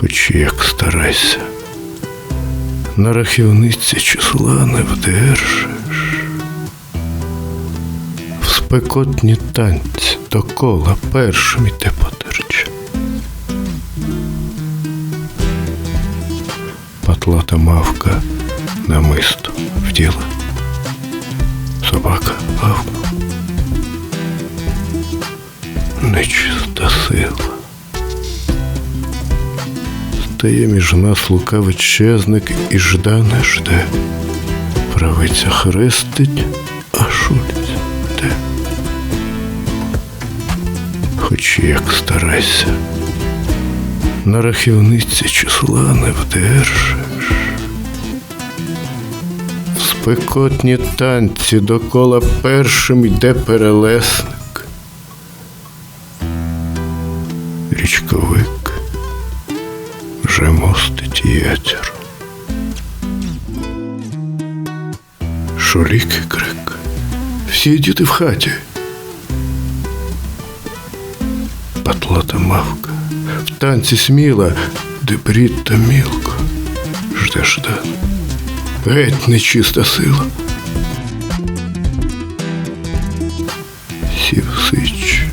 Хоч як старайся, на рахівниці числа не вдержиш. В спекотні танці до кола першим іде потерче. Патлата мавка намисто вділа. Собака гавкнула. Нечиста сила. Стає між нас лукавий чезник і жда не жде. Правиця хрестить, а шулець де. Хоч як старайся, на рахівниці числа не вдержиш. В спекотні танці докола першим йде перелесник. Річковик вже мостить ятір. Шолік і крик. Всі діти в хаті. Патлата мавка. В танці сміла, де брід та мілко. Жде жда. Геть нечиста сила. Сів сич